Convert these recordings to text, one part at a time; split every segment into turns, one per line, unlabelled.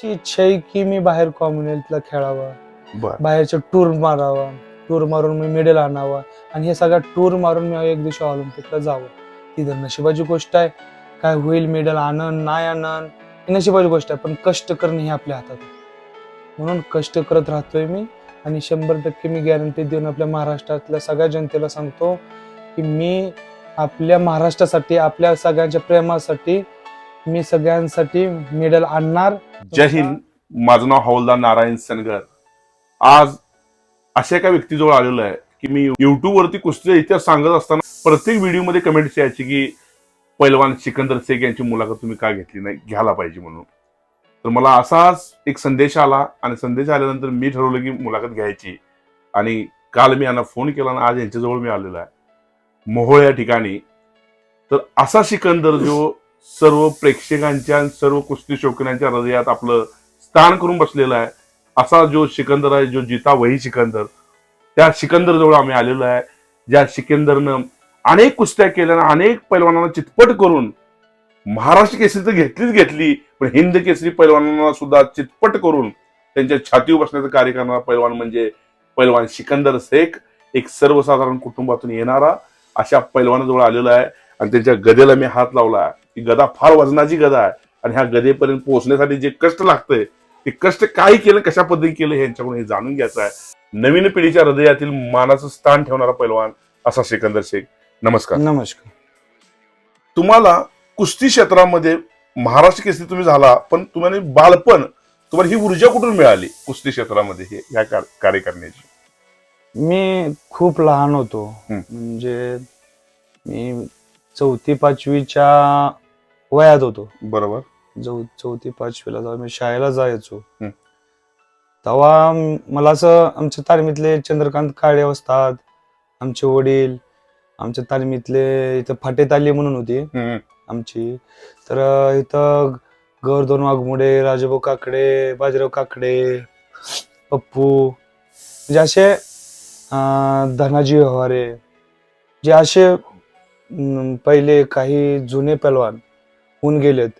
ची इच्छा आहे की मी बाहेर कॉम्युनिटीला खेळावा.
बर.
बाहेरचं टूर मारावा. टूर मारून मी मेडल आणावा. आणि हे सगळा टूर मारून मी एक दिवशी ऑलिम्पिकला जावं. ती तर नशिबाची गोष्ट आहे. काय होईल मेडल आणन नाही आणन ही नशिबाची गोष्ट आहे. पण कष्ट करणं हे आपल्या हातात म्हणून कष्ट करत राहतोय मी. आणि शंभर टक्के मी गॅरंटी देऊन आपल्या महाराष्ट्रातल्या सगळ्या जनतेला सांगतो की मी आपल्या महाराष्ट्रासाठी आपल्या सगळ्यांच्या प्रेमासाठी मी सगळ्यांसाठी मेडल आणणार.
जय हिंद. माझं नाव हवलदार नारायण सनगर. आज अशा एका व्यक्तीजवळ आलेलो आहे की मी युट्यूब वरती कुस्तीचा इतिहास सांगत असताना प्रत्येक व्हिडिओमध्ये कमेंट्स यायची की पैलवान सिकंदर शेख यांची मुलाखत तुम्ही का घेतली नाही? घ्यायला पाहिजे म्हणून. तर मला असाच एक संदेश आला आणि संदेश आल्यानंतर मी ठरवलं की मुलाखत घ्यायची. आणि काल मी यांना फोन केला आणि आज यांच्याजवळ मी आलेलो आहे. मोहोळ या ठिकाणी. तर असा सिकंदर जो सर्व प्रेक्षकांच्या सर्व कुस्ती शौकीनांच्या हृदयात आपलं स्थान करून बसलेला आहे. असा जो सिकंदर आहे जो जिता वही सिकंदर त्या सिकंदर जवळ आम्ही आलेलो आहे. ज्या सिकंदरनं अनेक कुस्त्या केल्या अनेक पैलवानांना चितपट करून महाराष्ट्र केसरी तर घेतलीच घेतली पण हिंद केसरी पैलवानांना सुद्धा चितपट करून त्यांच्या छातीवर बसण्याचं कार्य करणारा पैलवान म्हणजे पैलवान सिकंदर शेख एक सर्वसाधारण कुटुंबातून येणारा अशा पैलवानाजवळ आलेला आहे. आणि त्यांच्या गदेला मी हात लावला आहे. ही गदा फार वजनाची गदा आहे. आणि ह्या गदेपर्यंत पोहोचण्यासाठी जे कष्ट लागतंय ते कष्ट काय केलं कशा पद्धतीने केलं हे यांच्याकडून हे जाणून घ्यायचं आहे. नवीन पिढीच्या हृदयातील मानाचं स्थान ठेवणारा पैलवान असा सिकंदर शेख. नमस्कार.
नमस्कार.
तुम्हाला कुस्ती क्षेत्रामध्ये महाराष्ट्र केसरी तुम्ही झाला पण तुम्हाला बालपण तुम्हाला ही ऊर्जा कुठून मिळाली कुस्ती क्षेत्रामध्ये हे या कार- कार्य करण्याची
मी खूप लहान होतो. म्हणजे मी चौथी पाचवीच्या वयात होतो
बरोबर
चौ चौथी पाचवीला जेव्हा मी शाळेला जायचो
हम्म.
तेव्हा म- मला असं आमच्या तालमीतले चंद्रकांत काळे असतात आमचे वडील आमच्या तालमीतले इथं फाटे ताली म्हणून होती
हम्म.
आमची तर अं, इथं गौरधन वाघमोडे राजभाऊ काकडे बाजीराव काकडे पप्पू म्हणजे असे अं, धनाजी व्यवहारे जे असे अं, पहिले काही जुने पहलवान होऊन गेलेत.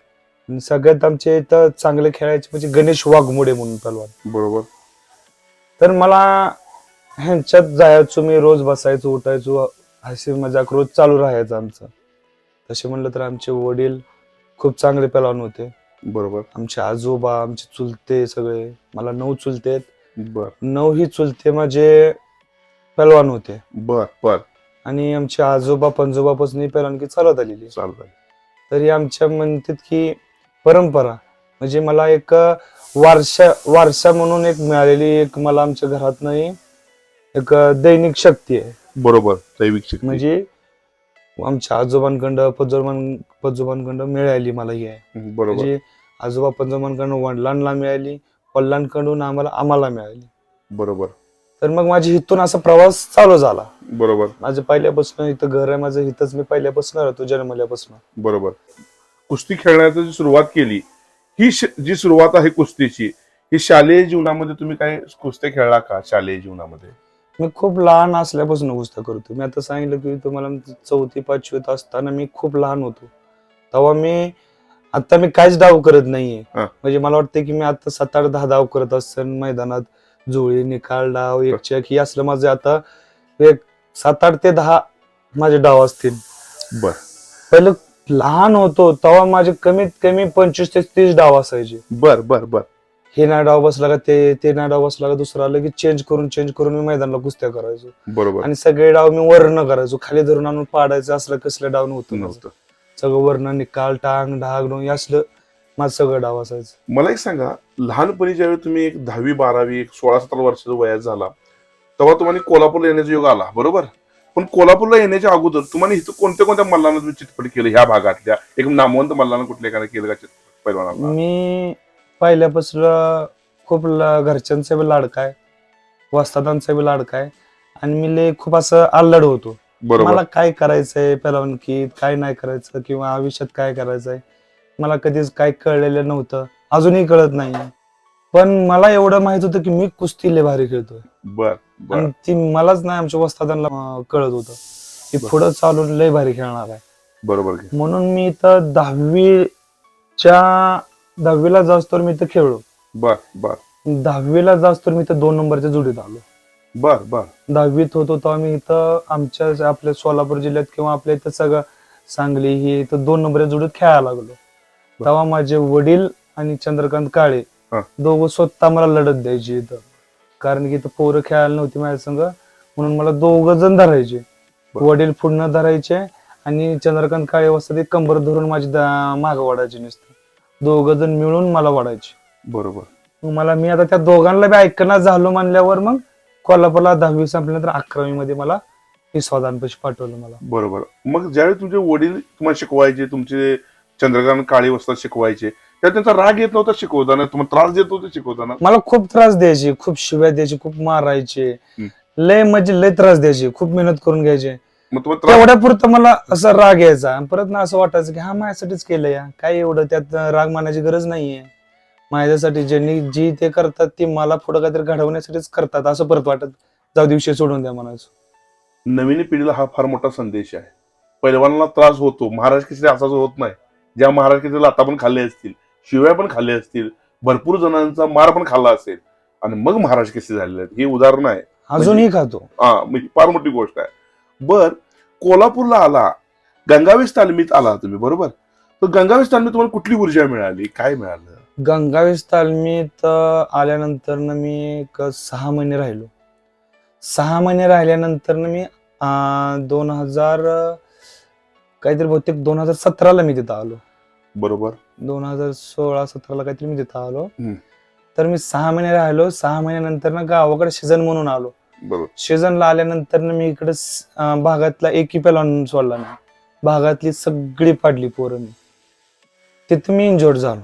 आणि सगळ्यात आमचे इथं चांगले खेळायचे म्हणजे गणेश वाघमोडे म्हणून पहलवान
बरोबर.
तर मला ह्यांच्यात जायचो मी रोज बसायचो उठायचो हसी मजाक रोज चालू राहायचं आमचं. तसे म्हणलं तर आमचे वडील खूप चांगले पहलवान होते.
बरोबर.
आमचे आजोबा आमचे चुलते सगळे. मला नऊ चुलते आहेत.
बर.
नऊ ही चुलते माझे पहलवान होते.
बर बर.
आणि आमचे आजोबा पंजोबापासून पहलवानकी चालत आलेली.
चालतंय
तरी आमच्या म्हणतात की परंपरा. म्हणजे मला एक वारसा वारसा म्हणून एक मिळालेली एक मला आमच्या घरात नाही एक दैनिक शक्ती आहे.
बरोबर दैविक शक्ती.
म्हणजे आमच्या आजोबांकडं पजोबां पजोबांकडं मिळाली मला ही आहे.
बरोबर.
म्हणजे आजोबा पंजोबांकडून वडिलांना मिळाली वडिलांकडून आम्हाला आम्हाला मिळाली.
बरोबर.
तर मग माझी इथून असा प्रवास चालू झाला.
बरोबर.
माझं पहिल्यापासून इथं घर आहे माझं इथंच मी पहिल्यापासून राहतो जन्मल्यापासून.
बरोबर. कुस्ती खेळण्याची जी सुरुवात केली ही श- जी सुरुवात आहे कुस्तीची ही शालेय जीवनामध्ये तुम्ही काय कुस्त्या खेळला का शालेय जीवनामध्ये?
मी खूप लहान असल्यापासून कुस्त्या करतो मी आता सांगितलं की तुम्हाला चौथी पाचवीत असताना मी खूप लहान होतो. तेव्हा मी आता मी काहीच डाव करत नाहीये.
हा.
म्हणजे मला वाटतं की मी आता सात आठ दहा डाव करत असेल मैदानात जुळी निकाल डाव एक चेक ही असलं माझे आता एक सात आठ ते दहा माझे डाव असतील.
बर.
पहिलं लहान होतो तेव्हा माझे कमीत कमी पंचवीस ते तीस डाव असायचे.
बर बर बर.
हे ना डाव बसला का ते ते ना डाव बसला का दुसरा आलं की चेंज करून चेंज करून मी मैदानाला कुस्त्या करायचो.
बरोबर.
आणि सगळे डाव मी वर्ण करायचो. खाली धरून आणून पाडायचं असलं कसलं डाव नव्हतं. सगळं वर्ण निकाल टांग ढाग डोंग असलं माझं सगळं डाव असायचं.
मला एक सांगा लहानपणी ज्यावेळी तुम्ही एक दहावी बारावी एक सोळा सतरा वर्षाचा वयात झाला तेव्हा तुम्हाला कोल्हापूरला येण्याचा योग आला बरोबर? पण कोल्हापूरला येण्याच्या अगोदर तुम्हाला इथं कोणत्या कोणत्या मल्लांना तुम्ही चितपट केलं ह्या भागातल्या? एक नामवंत मल्लांना कुठल्या एखाद्या केलं का चितपट पैलवानाला?
मी पहिल्यापासून खूप ल- घरच्यांचा बी लाडका आहे. वस्तादांचा बी लाडका आहे. आणि मी लय खूप असं आल्लड होतो.
बरोबर.
मला काय करायचंय पेलवणकीत काय नाही करायचं किंवा आयुष्यात काय करायचंय? मला कधीच काय कळलेलं नव्हतं. अजूनही कळत नाही. पण मला एवढं माहीत होतं की मी कुस्ती लय भारी खेळतोय.
बर बर.
आणि ती मलाच नाही आमच्या वस्तादांना अं, कळत होतं. की
बरं.
पुढं चालून लय भारी खेळणार आहे.
बरोबर
म्हणून मी इथं दहावीच्या दहावीला जास्तोर मी तर खेळलो.
बर बर.
दहावीला जास्तोर मी तर दोन नंबरच्या जोडीत आलो.
बर बर.
दहावीत होतो तेव्हा मी इथं आमच्या आपल्या सोलापूर जिल्ह्यात किंवा आपल्या इथं सगळं सांगली ही इथं दोन नंबरच्या जोडीत खेळायला लागलो. तेव्हा माझे वडील आणि चंद्रकांत काळे
हा.
दोघं स्वतः मला लढत द्यायचे इथं. कारण की इथं पोरं खेळायला नव्हती माझ्या संग म्हणून मला दोघ जण धरायचे.
बरं.
वडील पुढनं धरायचे आणि चंद्रकांत काळे वाजता ते कंबर धरून माझी माग वाढायचे नुसते. दोघ जण मिळून मला वाढायचे.
बरोबर.
मग मला मी आता त्या दोघांना बी ऐकणार झालो म्हणल्यावर मग कोल्हापूरला दहावी संपल्यानंतर अकरावी मध्ये मला विश्वादानपाशी पाठवलं मला.
बरोबर. मग ज्यावेळी तुमचे वडील तुम्हाला शिकवायचे तुमचे चंद्रकांत काळे वस्तात शिकवायचे. त्या त्यांचा राग येत नव्हता शिकवताना तुम्हाला त्रास देत नव्हता शिकवताना.
मला खूप त्रास द्यायचे खूप शिव्या द्यायचे खूप मारायचे. लय म्हणजे लय त्रास द्यायचे खूप मेहनत करून घ्यायचे.
मग तुम्हाला त्रास
तेवढ्या पुरतं मला असा राग यायचा. आणि परत ना असं वाटायचं की हा माझ्यासाठीच केलं या. काय एवढं त्यात राग मानायची गरज नाहीये. माझ्यासाठी ज्यांनी जी ते करतात ती मला पुढे काहीतरी घडवण्यासाठीच करतात. असं परत वाटत जाऊ दिवशी सोडून द्या म्हणायचं.
नवीन पिढीला हा फार मोठा संदेश आहे. पैलवानाला त्रास होतो. महाराज केसरी असा जो होत नाही. ज्या महाराज केसरीला आता पण खाल्ले असतील शिव्या पण खाल्ले असतील भरपूर जणांचा मार पण खाल्ला असेल आणि मग महाराज केसरी झालेले आहेत? हे उदाहरण आहे.
अजूनही खातो.
हा म्हणजे फार मोठी गोष्ट आहे. बर कोल्हापूरला आला. गंगावेश तालमीत आला तुम्ही बरोबर? तर गंगावेश तालमीत तुम्हाला कुठली ऊर्जा मिळाली? काय मिळालं?
गंगावेश तालमीत आल्यानंतर मी एक सहा महिने राहिलो. सहा महिने राहिल्यानंतर मी दोन हजार काहीतरी बहुतेक दोन हजार सतराला मी तिथं आलो.
बरोबर.
दोन हजार सोळा सतराला काहीतरी मी तिथं आलो. तर मी सहा महिने राहिलो. सहा महिन्यानंतर ना गावाकडे सीझन म्हणून आलो.
बरोबर.
सीझनला आल्यानंतर ना मी इकडे भागातला एकही पेलॉन सोडला नाही. भागातली सगळी पाडली पोरं मी. तिथं मी इंजोर्ड झालो.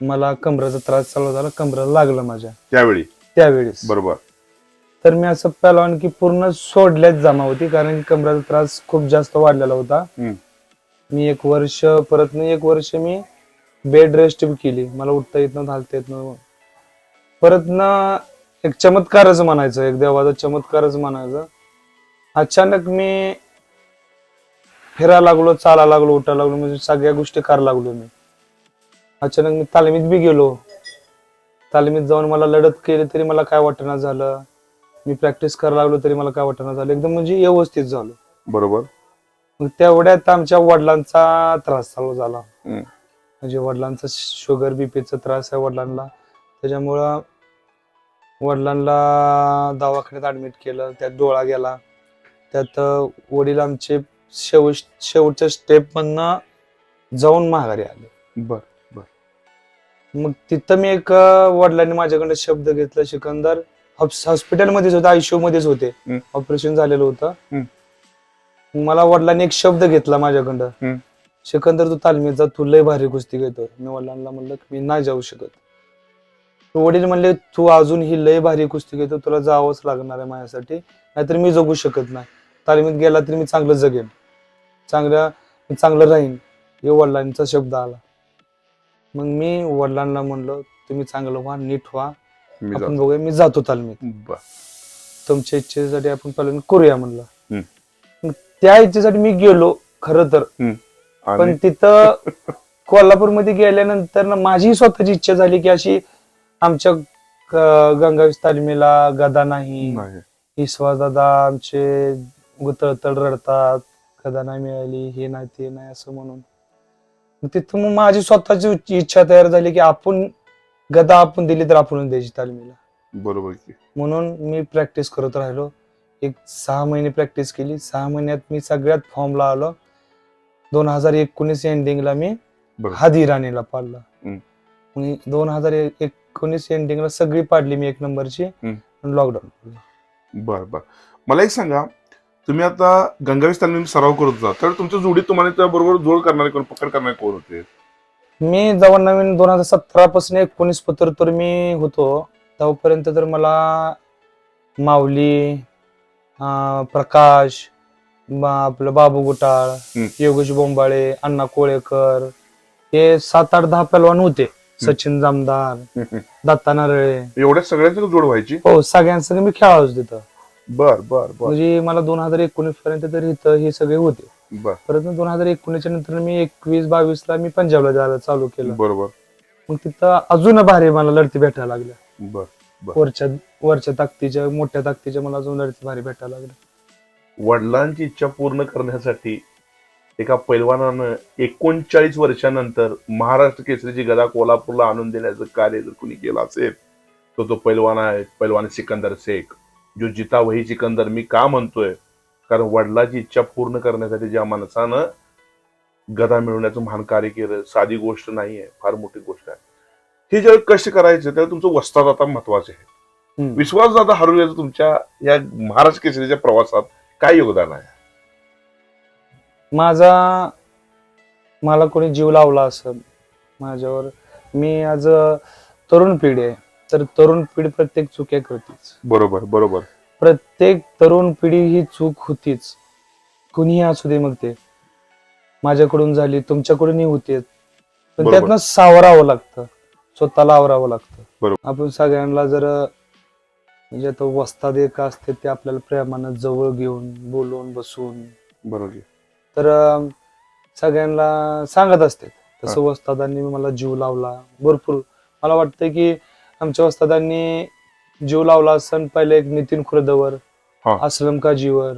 मला कमरेचा त्रास चालू झाला. कमरेला लागलं माझ्या.
त्यावेळी?
त्यावेळेस
बरोबर.
तर मी असं पेलॉन की पूर्ण सोडल्याच जमा होती. कारण की कमरेचा त्रास खूप जास्त वाढलेला होता. मी एक वर्ष परत नाही एक वर्ष मी बेड रेस्ट केली. मला उठता येत नव्हतं हालता येत नव्हतं. परत ना एक चमत्कारच म्हणायचं एक देवाचा चमत्कारच म्हणायचं. अचानक मी फिरायला लागलो चाला लागलो उठायला लागलो म्हणजे सगळ्या गोष्टी करायला लागलो मी. अचानक मी तालमीत बी गेलो. तालमीत जाऊन मला लढत केली तरी मला काय वाटणं झालं? मी प्रॅक्टिस करायला लागलो तरी मला काय वाटणं झालं? एकदम म्हणजे व्यवस्थित झालो.
बरोबर.
मग तेवढ्यात आमच्या वडिलांचा त्रास चालू झाला.
हम्म.
म्हणजे वडिलांचा शुगर बीपीचा त्रास आहे वडिलांना. त्याच्यामुळं वडिलांना दवाखान्यात ऍडमिट केलं त्यात डोळा गेला. त्यात अं, वडील आमचे शेवट शेवटच्या स्टेप मधनं जाऊन माघारी आले.
बर
मग तिथं मी एक अं, वडिलांनी माझ्याकडे शब्द घेतला सिकंदर हॉस्पिटलमध्येच होते आयसीयू मध्येच होते.
हम्म.
ऑपरेशन झालेलं होतं.
हम्म.
मला वडिलांनी एक शब्द घेतला माझ्याकडं. सिकंदर तू तालमीत जा तू लय भारी कुस्ती घेतो मी वडिलांना म्हणलं की मी नाही जाऊ शकत. वडील म्हणले तू अजून ही लय भारी कुस्ती घेतो तुला जावंच लागणार आहे माझ्यासाठी नाहीतर मी जगू शकत नाही. तालमीत गेला तरी मी चांगलं जगेन. चांगल्या मी चांगलं राहीन. हे वडिलांचा शब्द आला. मग मी वडिलांना म्हणलं तुम्ही चांगलं व्हा नीट व्हा. आपण. बघूया मी जातो तालमीत. तुमच्या इच्छेसाठी आपण पहिल्यांदा करूया म्हणलं. त्या इच्छेसाठी मी गेलो खर तर. पण तिथं कोल्हापूरमध्ये गेल्यानंतर ना माझी स्वतःची इच्छा झाली की अशी आमच्या गंगावीस तालमीला गदा नाही. विश्वास दादा आमचे तळतळ रडतात गदा नाही मिळाली हे नाही ते नाही असं म्हणून. तिथं मग माझी स्वतःची इच्छा तयार झाली की आपण गदा आपण दिली तर आपण द्यायची तालमीला.
बरोबर
म्हणून मी प्रॅक्टिस करत राहिलो. एक सहा महिने प्रॅक्टिस केली. सहा महिन्यात मी सगळ्यात फॉर्मला आलो. दोन हजार एकोणीस एंडिंगला मी. हादी राणीला पाडला. दोन हजार एकोणीस एंडिंगला सगळी पाडली मी एक नंबरची लॉकडाऊन
बर बर. मला एक सांगा तुम्ही आता गंगावीस तालमी सराव करत होता तर तुमच्या जोडीत तुम्हाला त्या बरोबर जोड करणारे कोण पकड करणारे कोण होते?
मी जेव्हा नवीन दोन हजार सतरा पासून एकोणीस पत्र तर मी होतो तेव्हापर्यंत तर मला माऊली अं, प्रकाश आपलं बाबू गुटाळ
हम्म.
योगेश बोंबाळे अण्णा कोळेकर हे सात आठ दहा पहलवान होते. सचिन जामदार दत्ता नारळे.
एवढ्या सगळ्यांची जोड व्हायची?
हो सगळ्यांसंग मी खेळालोच तिथं.
बर बर बर.
म्हणजे मला दोन हजार एकोणीस पर्यंत तर इथं हे सगळे होते.
बर.
परत दोन हजार एकोणीसच्या नंतर मी एकवीस बावीस ला मी पंजाबला जायला चालू केलं.
बरोबर.
मग तिथं अजून भारी मला लढती भेटायला लागल्या.
बर.
वरच्या वरच्या ताकदीच्या मोठ्या ताकदीच्या मला अजून लढती भारी भेटायला लागल्या
वडिलांची इच्छा पूर्ण करण्यासाठी एका पैलवानानं एकोणचाळीस वर्षानंतर महाराष्ट्र केसरीची गदा कोल्हापूरला आणून देण्याचं कार्य जर कुणी केलं असेल तो तो पैलवान आहे पैलवान सिकंदर शेख. जो जिता वही सिकंदर मी का म्हणतोय? कारण वडिलाची इच्छा पूर्ण करण्यासाठी ज्या माणसानं गदा मिळवण्याचं महान कार्य केलं साधी गोष्ट नाहीये फार मोठी गोष्ट आहे. हे जेव्हा कष्ट करायचं तेव्हा तुमचं वस्ताद आता महत्त्वाचे आहे. विश्वास दादा हरवल्याचं तुमच्या या महाराष्ट्र केसरीच्या प्रवासात काय योगदान आहे?
माझा मला कोणी जीव लावला असेल माझ्यावर मी आज तरुण पिढी आहे. तर तरुण पिढी प्रत्येक चुक्या करतेच.
बरोबर बरोबर.
प्रत्येक तरुण पिढी ही चूक होतीच. कुणीही असू दे मग ते. माझ्याकडून झाली तुमच्याकडूनही होते. पण. त्यातनं सावरावं लागतं. स्वतःला आवरावं लागतं.
बरोबर.
आपण सगळ्यांना जर म्हणजे आता वस्ताद एक असते ते आपल्याला प्रेमानं जवळ घेऊन बोलून बसून.
बरोबर
तर अं, सगळ्यांना सांगत असते. तसं. वस्तादांनी मला जीव लावला. भरपूर. मला वाटतं की आमच्या वस्तादांनी जीव लावला असन पहिले एक नितीन खुर्दवर
हा.
अस्लम काजीवर.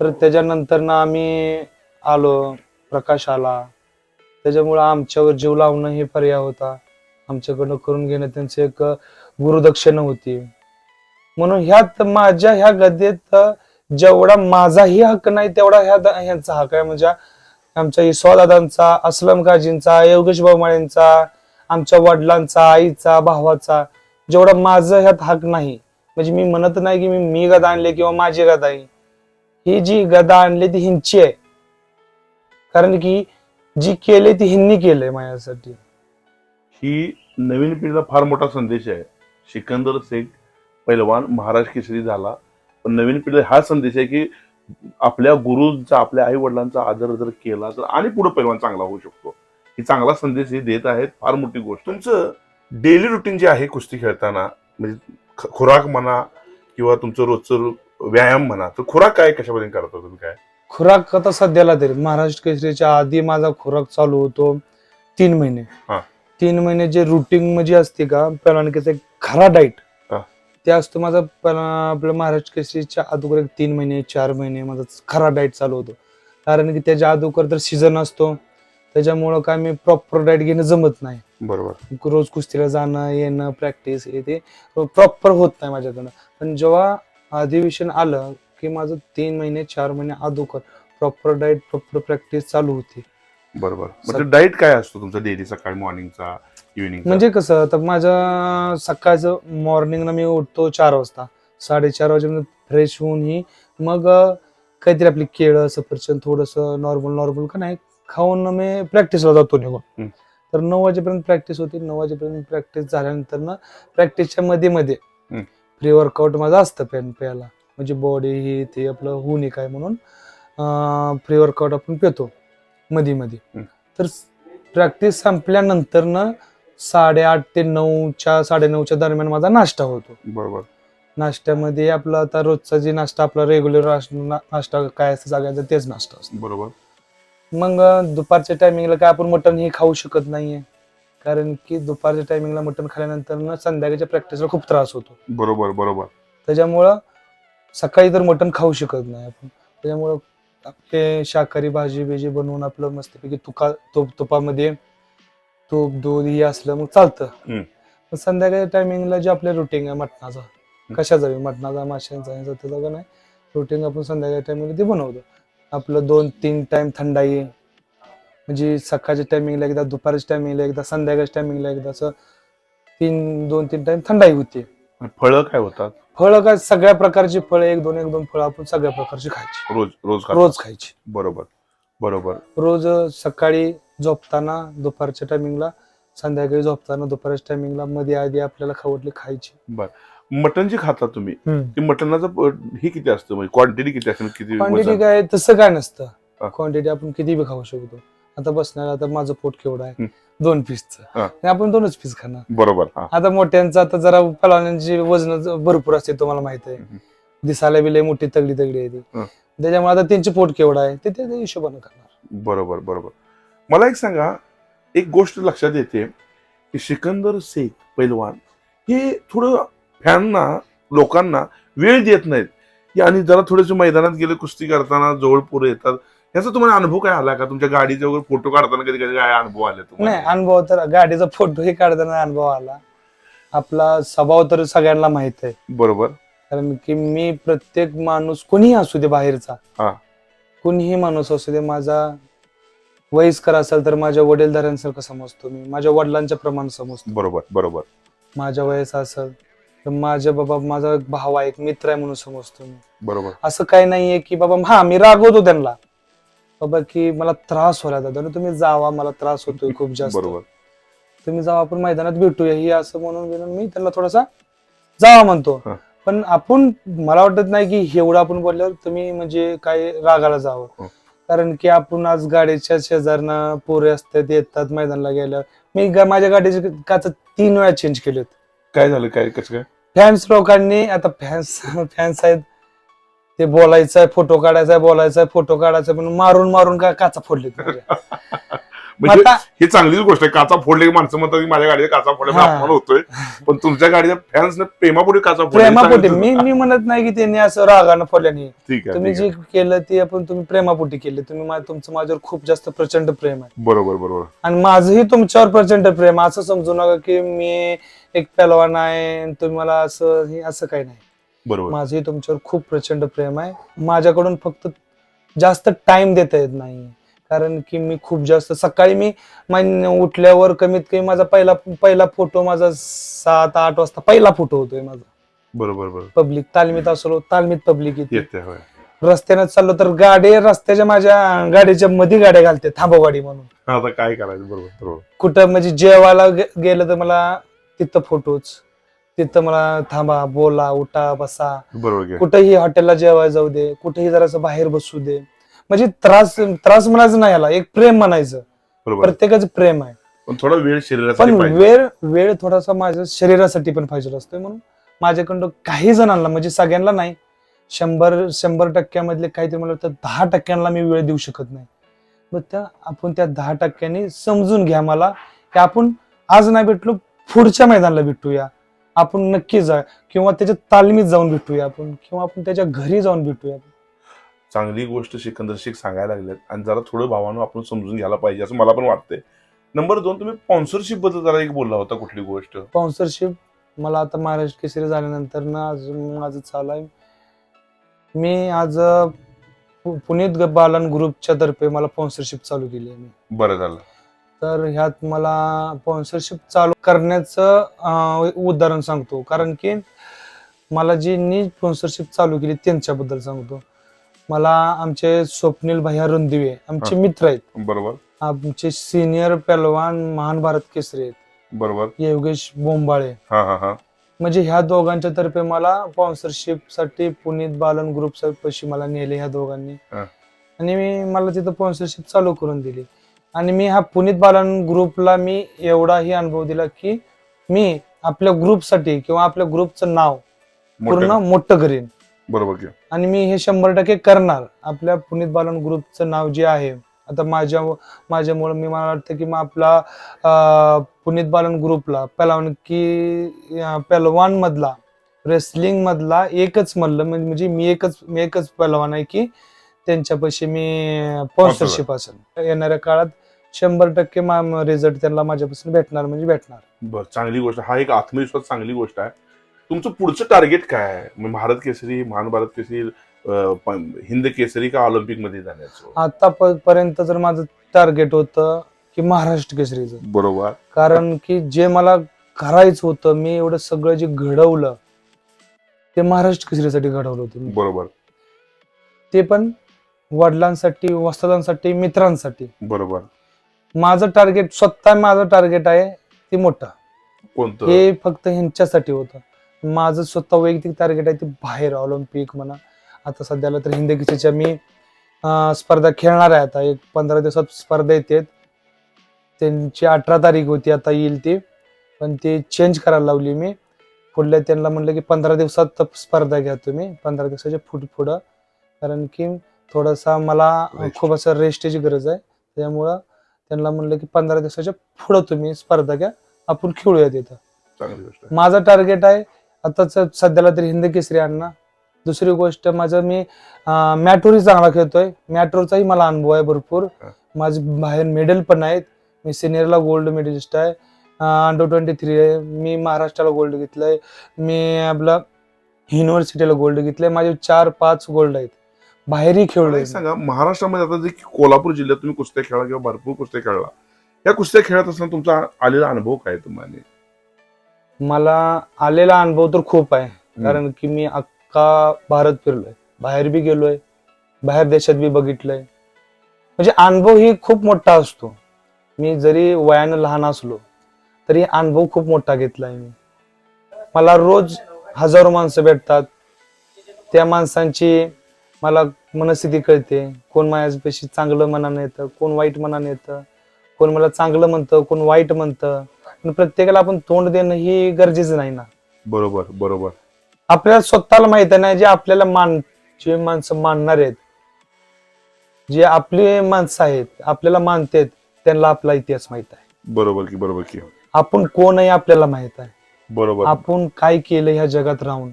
तर त्याच्यानंतर ना आम्ही आलो प्रकाश आला. त्याच्यामुळं आमच्यावर जीव लावणं हे पर्याय होता. आमच्याकडनं करून घेणं त्यांची एक गुरुदक्षिणा होती. म्हणून ह्यात माझ्या ह्या गदेत जेवढा माझाही हक्क नाही तेवढा ह्या ह्यांचा हक्क आहे. म्हणजे आमच्या इसवा असलम काजींचा योगेश भाऊमाळेंचा आमच्या वडिलांचा आईचा भावाचा जेवढा माझं ह्यात हक नाही. म्हणजे मी म्हणत नाही की मी मी गदा आणले किंवा माझी गदा आहे. ही जी गदा आणली ती हिंची आहे. कारण की जी केले ती हिंनी केलंय माझ्यासाठी.
ही नवीन पिढीला फार मोठा संदेश आहे. सिकंदर शेख पैलवान महाराज केसरी झाला. पण नवीन पिढीला हा संदेश आहे की आपल्या गुरुचा आपल्या आई वडिलांचा आदर जर केला तर आणि पुढे पैलवान चांगला होऊ शकतो. ही चांगला संदेश हे देत आहेत. फार मोठी गोष्ट. तुमचं डेली रुटीन जे आहे कुस्ती खेळताना म्हणजे खुराक म्हणा किंवा तुमचं रोजचं व्यायाम म्हणा तर खुराक काय कशापर्यंत करता तुम्ही काय?
खुराक आता सध्याला तरी. महाराष्ट्र केसरीच्या आधी माझा खुराक चालू होतो तीन महिने.
हा.
तीन महिने जे रुटीन म्हणजे असते का पहिला एक खरा डाईट. ते असतो माझा आपल्या महाराष्ट्र केसरीच्या अगोदर एक तीन महिने चार महिने माझा खरा डाईट चालू होतो. कारण की त्याच्या अगोदर तर सीझन असतो. त्याच्यामुळं काय मी प्रॉपर डाईट घेणं जमत नाही.
बरोबर.
रोज कुस्तीला जाणं येणं प्रॅक्टिस हे ते प्रॉपर होत नाही माझ्याकडनं. पण जेव्हा अधिवेशन आलं की माझं तीन महिने चार महिने अगोदर प्रॉपर डाईट प्रॉपर प्रॅक्टिस चालू होती.
बरोबर. म्हणजे डाईट काय असतो तुमचा डेली सकाळी मॉर्निंगचा इव्हिनिंग
म्हणजे कसं आता माझं सकाळचं मॉर्निंगला मी उठतो चार वाजता. साडेचार वाजेपर्यंत फ्रेश होऊन ही मग काहीतरी आपली केळं सफरचंद थोडंसं नॉर्मल नॉर्मल का नाही खाऊन मी प्रॅक्टिसला जातो निघून. तर नऊ वाजेपर्यंत प्रॅक्टिस होती नऊ वाजेपर्यंत प्रॅक्टिस झाल्यानंतर ना प्रॅक्टिसच्या मध्ये मध्ये. प्री वर्कआउट माझं असतं पेन प्यायला. म्हणजे बॉडी ही ते आपलं होऊ नये काय म्हणून प्री वर्कआउट आपण पितो. मध्ये मध्ये. तर प्रॅक्टिस संपल्यानंतर ना साडेआठ ते नऊच्या साडेनऊच्या दरम्यान माझा नाश्ता होतो.
बरोबर.
नाश्त्यामध्ये आपला आता रोजचा जे नाश्ता आपला रेग्युलर नाश्ता काय असतं सगळ्यांचा तेच नाश्ता असतो.
बरोबर.
मग दुपारच्या टायमिंगला काय आपण मटण हे खाऊ शकत नाहीये. कारण की दुपारच्या टायमिंगला मटण खाल्यानंतर ना संध्याकाळच्या प्रॅक्टिसला खूप त्रास होतो.
बरोबर बरोबर.
त्याच्यामुळं सकाळी तर मटण खाऊ शकत नाही आपण. त्याच्यामुळं आपले शाकाहारी भाजी बिजी बनवून आपलं मस्तपैकी तुका तुप तुपामध्ये तूप दूध हे असलं मग चालतं.
हम्म.
पण संध्याकाळच्या टायमिंगला जे आपलं रुटीन आहे मटणाचा कशाचा बी मटणाचा माशांचा ह्याचा त्याचा का नाही? रुटीन आपण संध्याकाळच्या टायमिंगला ते बनवतो. आपलं दोन तीन टाइम थंडाई म्हणजे सकाळच्या टायमिंगला एकदा दुपारच्या टायमिंगला एकदा संध्याकाळच्या टायमिंगला एकदा असं तीन दोन तीन टाइम थंडाई होते.
फळं काय होतात?
फळं काय सगळ्या प्रकारची फळं एक दोन एक दोन फळं आपण सगळ्या प्रकारची खायची.
रोज रोज?
रोज खायची.
बरोबर बरोबर.
रोज सकाळी झोपताना दुपारच्या टायमिंगला संध्याकाळी झोपताना दुपारच्या टायमिंगला मध्ये आधी आपल्याला खावटली खायची.
मटन जे खाता तुम्ही ते मटणाचं प- हे किती असतं? म्हणजे क्वांटिटी किती असते? म्हणजे किती
क्वांटिटी
वजन?
काय तसं काय नसतं.
हा.
क्वांटिटी आपण किती बी खाऊ शकतो. आता बसणार आता माझं पोट केवढं आहे.
हम्म.
दोन पीसचं
हा.
आणि आपण दोनच पीस खाणार.
बरोबर हा.
आता मोठ्यांचं आता जरा पलवानांची वजन ज- भरपूर असते तुम्हाला माहीत आहे.
हम्म.
दिसायला बी लय मोठी तगडी तगडी आहे ती.
हा.
त्याच्यामुळे आता त्यांचे पोट केवढं आहे ते त्या हिशोबाने करणार
बरोबर बरोबर. मला एक सांगा एक गोष्ट लक्षात येते की सिकंदर शेख पैलवान हे थोडं फॅनना लोकांना वेळ देत नाहीत. आणि जरा थोडेसे मैदानात गेले कुस्ती करताना जवळ पोरं येतात याचा तुम्हाला अनुभव काय आला का? तुमच्या गाडीचे वगैरे फोटो काढताना कधी कधी काय अनुभव आले
नाही अनुभव तर गाडीचा फोटोही काढताना अनुभव आला. आपला स्वभाव तर सगळ्यांना माहीत आहे.
बरोबर.
कारण की मी प्रत्येक माणूस कोणीही असू दे बाहेरचा
हा.
कोणीही माणूस असू दे माझा वयस्कर असेल तर माझ्या वडीलधाऱ्यांसारखं समजतो मी. माझ्या वडिलांच्या प्रमाण समजतो.
बरोबर बरोबर.
माझ्या वयाचा असेल तर माझ्या बाबा माझा एक भाव आहे एक मित्र आहे म्हणून समजतो मी.
बरोबर.
असं काही नाहीये की बाबा हा मी रागवतो त्यांना. बाबा की मला त्रास व्हायला दादा तुम्ही जावा मला त्रास होतोय खूप जास्त.
बरोबर.
तुम्ही जावा आपण मैदानात भेटूया. ही असं म्हणून मी त्यांना थोडासा जावा म्हणतो.
हा.
पण आपण मला वाटत नाही की एवढं आपण बोलल्यावर तुम्ही म्हणजे काय रागाला जावं.
हो.
कारण की आपण आज गाडीच्या शेजारनं पोरे असतात येतात मैदानाला गेल्यावर. मी गा- माझ्या गाडीचे काच तीन वेळा चेंज केले होते
काय झालं? काय कसं काय?
फॅन्स लोकांनी आता फॅन्स फॅन्स आहेत ते बोलायचं आहे फोटो काढायचा आहे बोलायचा आहे फोटो काढायचा पण मारून मारून का काचा फोडले
म्हणजे
आता
ही चांगलीच गोष्ट आहे. काचा फोडले की माणसं म्हणतात की माझ्या गाडीचा काचा फोडला
हा.
अपमान होतोय. पण तुमच्या गाडीच्या फॅन्सने प्रेमापुढे काचा फोडला हे
प्रेमापोटी.
चांगलीच
मी मी म्हणत नाही की त्यांनी असं रागानं फोडल्याने
ठीक आहे
तुम्ही
ठीक
जे. केलं ते आपण तुम्ही प्रेमापोटी केले. तुम्ही मा- तुमचं माझ्यावर खूप जास्त प्रचंड प्रेम आहे.
बरोबर बरोबर.
आणि माझंही तुमच्यावर प्रचंड प्रेम आहे. असं समजू नका की मी एक पहलवान आहे आणि तुम्ही मला असं हे असं काही नाही.
बरोबर.
माझंही तुमच्यावर खूप प्रचंड प्रेम आहे. माझ्याकडून फक्त जास्त टाइम देता येत नाही. कारण की मी खूप जास्त सकाळी मी उठल्यावर कमीत कमी माझा पहिला पहिला फोटो माझा सात आठ वाजता पहिला फोटो होतोय माझा.
बरोबर बरोबर.
पब्लिक तालमीत असलो तालमीत पब्लिक येते. रस्त्यानं चाललो तर गाडी रस्त्याच्या माझ्या गाडीच्या मध्ये गाड्या घालते थांबव गाडी म्हणून.
आता काय करायचं? बरोबर
कुठं म्हणजे जेवायला गेलं तर मला तिथं फोटोच तिथं मला थांबा बोला उठा बसा.
बरोबर.
कुठेही हॉटेलला जेवायला जाऊ दे कुठेही जरासं बाहेर बसू दे. म्हणजे त्रास त्रास म्हणायचं नाही याला एक प्रेम म्हणायचं.
बरोबर.
प्रत्येकाचं प्रेम आहे.
पण थोडा वेळ शरीरासाठी
पण
पाहिजे.
वेळ वेळ थोडासा माझ्या शरीरासाठी पण पाहिजे असतोय म्हणून माझ्याकडं काही जणांना म्हणजे सगळ्यांना नाही शंभर शंभर टक्क्यामधले काहीतरी मला वाटतं दहा टक्क्यांना मी वेळ देऊ शकत नाही. मग त्या आपण त्या दहा टक्क्यांनी समजून घ्या मला की आपण आज नाही भेटलो पुढच्या मैदानाला भेटूया. आपण नक्की जा किंवा त्याच्या तालमीत जाऊन भेटूया आपण किंवा आपण त्याच्या घरी जाऊन भेटूया.
चांगली गोष्ट सिकंदर शेख सांगायला लागल्यात आणि जरा थोडं भावानं आपण समजून घ्यायला पाहिजे असं मला पण वाटतंय. नंबर दोन तुम्ही स्पॉन्सरशिपबद्दल जरा एक बोलला होता कुठली गोष्ट?
स्पॉन्सरशिप मला आता महाराष्ट्र केसरी झाल्यानंतर ना अजून माझं चालू आहे. मी आज अं, पु- पुनीत ग- बालन ग्रुपच्या तर्फे मला स्पॉन्सरशिप चालू केली आहे मी.
बरं झालं.
तर ह्यात मला स्पॉन्सरशिप चालू करण्याचं उदाहरण सांगतो. कारण की मला जी नी स्पॉन्सरशिप चालू केली त्यांच्याबद्दल सांगतो. मला आमचे स्वप्नील भैया रुंदिवे आमचे मित्र आहेत.
बरोबर.
आमचे सिनियर पहलवान महान भारत केसरी आहेत.
बरोबर.
योगेश बोंबाळे.
हा हा हा.
म्हणजे ह्या दोघांच्या तर्फे मला स्पॉन्सरशिपसाठी पुनीत बालन ग्रुप पशी मला नेले ह्या दोघांनी. आणि मी मला तिथं स्पॉन्सरशिप चालू करून दिली. आणि मी ह्या पुनीत बालन ग्रुपला मी एवढाही अनुभव दिला की मी आपल्या ग्रुपसाठी किंवा आपल्या ग्रुपचं नाव पूर्ण
मोठं
करीन.
बरोबर
आणि मी हे शंभर टक्के करणार. आपल्या पुनीत बालन ग्रुपचं नाव जे आहे आता माझ्या माझ्यामुळे मी मला वाटतं की मग आपला पुनीत बालन ग्रुपला पहलवान की पहलवान मधला रेसलिंग मधला एकच म्हणलं म्हणजे म्हणजे मी एकच मी एकच पहलवान आहे की त्यांच्यापाशी मी स्पॉन्सरशिप असेल. येणाऱ्या काळात शंभर टक्के रिझल्ट त्यांना माझ्यापासून भेटणार म्हणजे भेटणार.
बर चांगली गोष्ट हा एक आत्मविश्वास चांगली गोष्ट आहे. तुमचं पुढचं टार्गेट काय आहे? म्हणजे भारत केसरी महान भारत केसरी हिंद केसरी का ऑलिम्पिकमध्ये जाण्याचं?
आता पर्यंत जर माझं टार्गेट होतं की महाराष्ट्र केसरीचं.
बरोबर.
कारण की जे मला करायचं होतं मी एवढं सगळं जे घडवलं ते महाराष्ट्र केसरीसाठी घडवलं होतं
बरोबर.
ते पण वडिलांसाठी वस्तादांसाठी मित्रांसाठी.
बरोबर.
माझं टार्गेट स्वतः माझं टार्गेट आहे ते मोठं.
कोणतं?
हे फक्त ह्यांच्यासाठी होतं. माझं स्वतः वैयक्तिक टार्गेट आहे ते बाहेर ऑलिम्पिक म्हणा. आता सध्याला तर हिंद केसरीच्या मी स्पर्धा खेळणार आहे आता. एक पंधरा दिवसात स्पर्धा येते. त्यांची अठरा तारीख होती आता येईल ती. पण ते चेंज करायला लावली मी. पुढल्या त्यांना म्हणलं की पंधरा दिवसात स्पर्धा घ्या तुम्ही. पंधरा दिवसाच्या फुट पुढं. कारण की थोडासा मला. खूप असं रेस्टची गरज आहे. त्यामुळं त्यांना म्हणलं की पंधरा दिवसाच्या पुढं तुम्ही स्पर्धा घ्या आपण खेळूया तिथं माझं टार्गेट आहे आता स- सध्याला तरी हिंद केसरी आणणं दुसरी गोष्ट माझं मी मॅटोरी चांगला खेळतोय. मॅट्रोचाही मला अनुभव आहे भरपूर. माझे बाहेर मेडल पण आहेत. मी सिनियरला गोल्ड मेडलिस्ट आहे. अंडर ट्वेंटी थ्री आहे. मी महाराष्ट्राला गोल्ड घेतलंय. मी आपलं युनिव्हर्सिटीला गोल्ड घेतलंय. माझे चार पाच गोल्ड आहेत. बाहेरही
एक सांगा महाराष्ट्रामध्ये आता जे कोल्हापूर जिल्ह्यात तुम्ही कुस्त्या खेळला किंवा भरपूर कुस्त्या खेळला या कुस्त्या खेळत असताना तुमचा आलेला अनुभव काय तुम्हाला?
मला आलेला अनुभव तर खूप आहे कारण की मी अख्खा भारत फिरलोय. बाहेर बी गेलोय बाहेर देशात बी बघितलंय. म्हणजे अनुभव ही खूप मोठा असतो. मी जरी वयानं लहान असलो तरी अनुभव खूप मोठा घेतलाय मी. मला रोज हजारो माणसं भेटतात. त्या माणसांची मला मनस्थिती कळते. कोण माझ्यापेक्षा चांगलं मनानं येतं कोण वाईट मनानं येतं कोण मला चांगलं म्हणतं कोण वाईट म्हणतं. पण प्रत्येकाला आपण तोंड देणं ही गरजेचं नाही ना.
बरोबर बरोबर.
आपल्याला स्वतःला माहीत नाही जे आपल्याला मान जे माणसं मानणार आहेत जे आपले माणसं आहेत आपल्याला मानतेत त्यांना आपला इतिहास माहीत आहे.
बरोबर की बरोबर की.
आपण कोण आहे आपल्याला माहीत आहे.
बरोबर.
आपण काय केलं ह्या जगात राहून?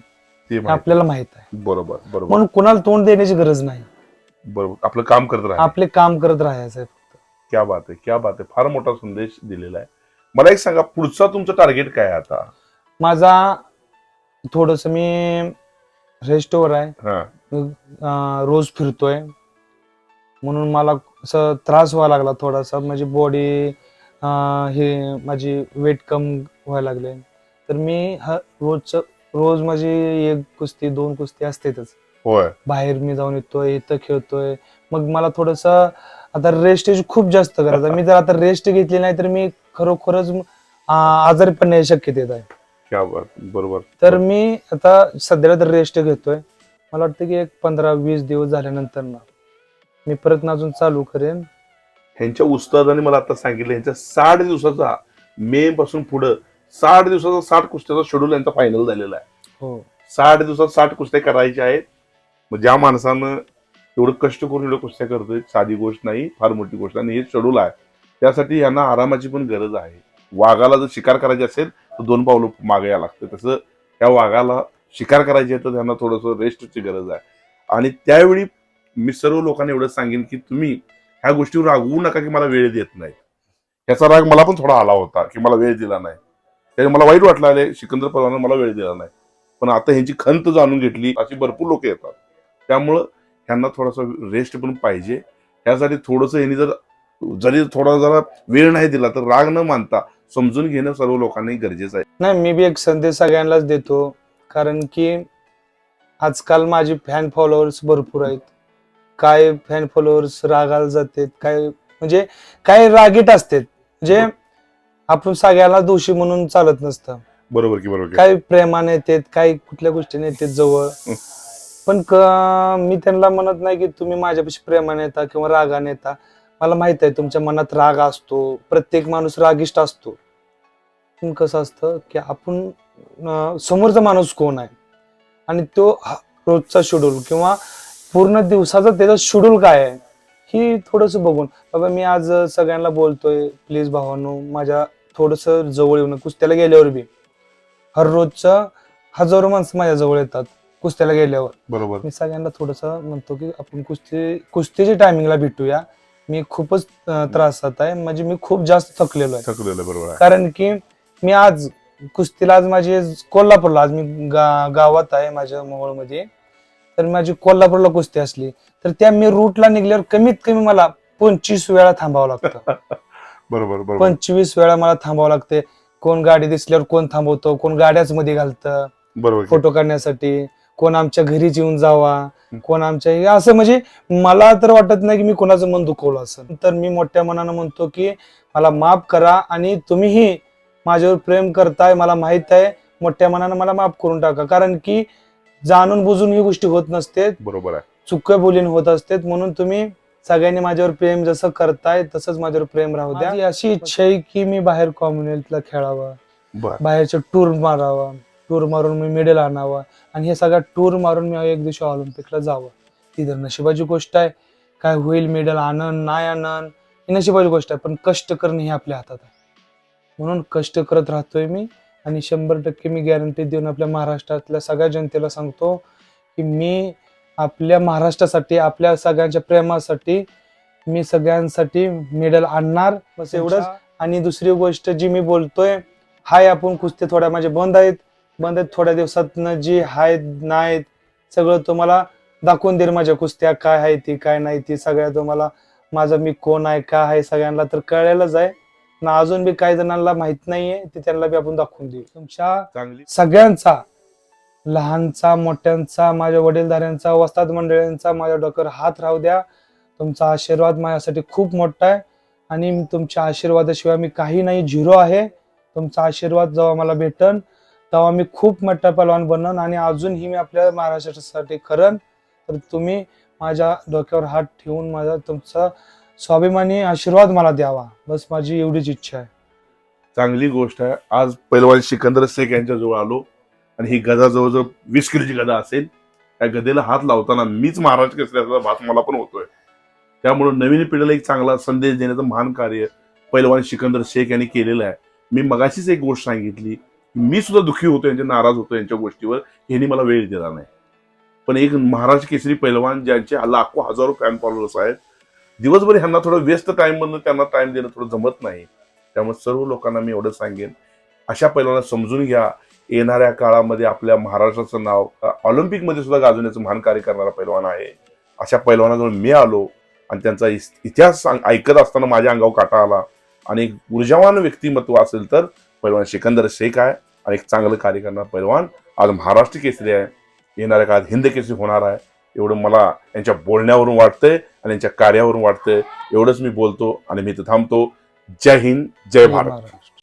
ते
हे
माहिती.
आपल्याला माहीत आहे.
बरोबर बरोबर.
म्हणून कोणाला तोंड देण्याची गरज नाही.
बरोबर. आपलं काम करत राहा.
आपले काम करत राहायचं
क्या बात आहे क्या बात आहे. फार मोठा संदेश दिलेला आहे. मला एक सांगा पुढचा तुमचं टार्गेट काय आहे आता?
माझा थोडस मी रेस्टवर आहे.
हा.
अं, रोज फिरतोय. म्हणून मला असं त्रास व्हायला लागला थोडासा. माझी बॉडी हे माझी वेट कम व्हायला लागले. तर मी ह रोजच रोज माझी एक कुस्ती दोन कुस्ती असतेच
होय.
बाहेर मी जाऊन येतोय इथं खेळतोय. मग मला थोडस आता रेस्ट खूप जास्त करायचं मी जर आता रेस्ट घेतली नाही तर मी खरोखरच आजारी पडण्याची शक्यता आहे.
क्या बात बरोबर.
तर मी आता सध्याला तर रेस्ट घेतोय. मला वाटतं की एक पंधरा वीस दिवस झाल्यानंतर ना मी परत ना अजून चालू करेन.
ह्यांच्या उस्तादाने मला आता सांगितलं यांच्या साठ दिवसाचा मे पासून पुढं साठ दिवसाचा साठ कुस्त्याचा शेड्यूल यांचा फायनल झालेला आहे.
हो.
साठ दिवसात साठ कुस्त्या करायच्या आहेत. मग ज्या माणसानं एवढं कष्ट करून एवढं कुस्त्या करतोय साधी गोष्ट नाही फार मोठी गोष्ट आणि हे शेड्यूल आहे. त्यासाठी यांना आरामाची पण गरज आहे. वाघाला जर शिकार करायची असेल तर दोन पावलं मागे यावं लागतं. तसं त्या वाघाला शिकार करायची आहे तर त्यांना थोडंसं रेस्टची गरज आहे. आणि त्यावेळी मी सर्व लोकांना एवढं सांगेन की तुम्ही ह्या गोष्टीवर रागवू नका की मला वेळ देत नाही. ह्याचा राग मला पण थोडा आला होता की मला वेळ दिला नाही. त्याने मला वाईट वाटलं आले सिकंदर पवारांना मला वेळ दिला नाही. पण आता ह्यांची खंत जाणून घेतली अशी भरपूर लोक येतात. त्यामुळं ह्यांना थोडासा रेस्ट पण पाहिजे. ह्यासाठी थोडंसं ह्यांनी जर जरी थोडा जरा वेळ नाही दिला तर राग न मानता समजून घेणं सर्व लोकांनी गरजेचं आहे.
नाही मी बी एक संदेश सगळ्यांनाच देतो. कारण की आजकाल माझे फॅन फॉलोअर्स भरपूर आहेत. काय फॅन फॉलोअर्स रागाला जातात काय म्हणजे काय रागीट असतात. म्हणजे आपण सगळ्याला दोषी म्हणून चालत नसतं.
बरोबर की बरोबर की.
काही प्रेमाने येतात काही कुठल्या गोष्टीने येतात जवळ.
हं.
पण क- मी त्यांना म्हणत नाही की तुम्ही माझ्यापाशी प्रेमाने येता किंवा रागाने येता. मला माहीत आहे तुमच्या मनात राग असतो प्रत्येक माणूस रागिष्ट असतो. पण कसं असतं की आपण अं, समोरचा माणूस कोण आहे? आणि तो हा- रोजचा शेड्यूल किंवा पूर्ण दिवसाचा त्याचा शेड्यूल काय आहे? ही थोडस बघून बाबा मी आज सगळ्यांना बोलतोय. प्लीज भावानो माझ्या थोडस जवळ येऊन कुस्त्याला गेल्यावर बी. हर रोजचं हजारो माणसं माझ्या जवळ येतात कुस्त्याला गेल्यावर.
बरोबर.
मी सगळ्यांना थोडस म्हणतो की आपण कुस्ती कुस्तीच्या टायमिंगला भेटूया. मी खूपच त्रासात आहे. म्हणजे मी खूप जास्त थकलेलो आहे.
थकलेलं बरोबर आहे.
कारण की मी आज कुस्तीला आज माझी कोल्हापूरला आज मी गा- गावात आहे माझ्या मोहोळमध्ये. तर माझी कोल्हापूरला कुस्ती असली तर त्या मी रूटला निघल्यावर कमीत कमी मला पंचवीस वेळा थांबावं लागतं.
बरोबर बरोबर.
पंचवीस वेळा मला थांबावं लागते. कोण गाडी दिसल्यावर कोण थांबवतो कोण गाड्याच मध्ये घालतं
बरोबर.
फोटो काढण्यासाठी कोण आमच्या घरीच येऊन जावा कोण आमच्या असं म्हणजे मला तर वाटत नाही की मी कोणाचं मन दुखवलं असं तर मी मोठ्या मनानं म्हणतो की मला माफ करा आणि तुम्हीही माझ्यावर प्रेम करताय मला माहीत आहे मोठ्या मनानं मला माफ करून टाका. कारण की जाणून बुजून ही गोष्टी होत नसते
बरोबर आहे.
चुक्या बोलीन होत असते म्हणून तुम्ही सगळ्यांनी माझ्यावर प्रेम जसं करताय तसंच माझ्यावर प्रेम राहू द्या. माझी अशी इच्छा आहे की मी बाहेर कॉम्युनिटीला खेळावं
बर.
बाहेरचं टूर मारावा टूर मारून मी मेडल आणावा आणि हे सगळं टूर मारून मी एक दिवशी ऑलिम्पिकला जावं. ती तर नशिबाची गोष्ट आहे. काय होईल मेडल आणन नाही आणन ही नशिबाची गोष्ट आहे पण कष्ट करणं हे आपल्या हातात आहे. म्हणून कष्ट करत राहतोय मी आणि शंभर टक्के मी गॅरंटी देऊन आपल्या महाराष्ट्रातल्या सगळ्या जनतेला सांगतो की मी आपल्या महाराष्ट्रासाठी आपल्या सगळ्यांच्या प्रेमासाठी मी सगळ्यांसाठी मेडल आणणार. बस एवढंच. आणि दुसरी गोष्ट जी मी बोलतोय हाय आपण कुस्ते थोड्या माझे बंद आहेत. बंद आहेत थोड्या दिवसात जी आहेत नाहीत सगळं तुम्हाला दाखवून देईल माझ्या कुस्त्या काय आहे ती काय नाही ती सगळ्या तुम्हाला. माझं मी कोण आहे काय आहे सगळ्यांना तर कळलेलंच आहे. ना अजून बी काही जणांना माहीत नाहीये ते त्यांना बी आपण दाखवून देऊ. तुमच्या सगळ्यांचा लहानचा मोठ्यांचा माझ्या वडीलधाऱ्यांचा वस्ताद मंडळींचा माझ्या डोक्यावर हात राहू द्या. तुमचा आशीर्वाद माझ्यासाठी खूप मोठा आहे आणि तुमच्या आशीर्वादाशिवाय मी काही नाही झिरो आहे. तुमचा आशीर्वाद जेव्हा मला भेटन तेव्हा मी खूप मोठा पलवान बनन आणि अजूनही मी आपल्या महाराष्ट्रासाठी करन तर तुम्ही माझ्या डोक्यावर हात ठेवून माझा तुमचा स्वाभिमानी आशीर्वाद मला द्यावा. बस माझी एवढीच इच्छा आहे.
चांगली गोष्ट आहे. आज पैलवान सिकंदर शेख यांच्या जवळ आलो. आणि ही गदा जवळजवळ वीस किलोची गदा असेल त्या गदेला हात लावताना मीच महाराज केसऱ्याचा भास मला पण होतोय. त्यामुळे नवीन पिढीला एक चांगला संदेश देण्याचं महान कार्य पैलवान सिकंदर शेख यांनी केलेलं आहे. मी मगाशीच एक गोष्ट सांगितली मी सुद्धा दुःखी होतो यांच्या नाराज होतो यांच्या गोष्टीवर यांनी मला वेळ दिला नाही. पण एक महाराज केसरी पैलवान ज्यांचे लाखो हजारो फॅन फॉलोअर्स आहेत दिवसभर ह्यांना थोडं व्यस्त टाइम मधून त्यांना टाइम देणं थोडं जमत नाही. त्यामुळे सर्व लोकांना मी एवढं सांगेन अशा पैलवाना समजून घ्या. येणाऱ्या काळामध्ये आपल्या महाराष्ट्राचं नाव ऑलिम्पिकमध्ये सुद्धा गाजवण्याचं महान कार्य करणारा पैलवान आहे. अशा पैलवानाजवळ मी आलो आणि त्यांचा इतिहास ऐकत असताना माझ्या अंगावर काटा आला. आणि एक ऊर्जावान व्यक्तिमत्व असेल तर पैलवान सिकंदर शेख आहे आणि एक चांगलं कार्य करणारा पैलवान आज महाराष्ट्र केसरी आहे. येणाऱ्या काळात हिंद केसरी होणार आहे. एवढं मला यांच्या बोलण्यावरून वाटतंय आणि यांच्या कार्यावरून वाटतंय. एवढंच मी बोलतो आणि मी इथं थांबतो. जय हिंद जय भारत.
महाराज.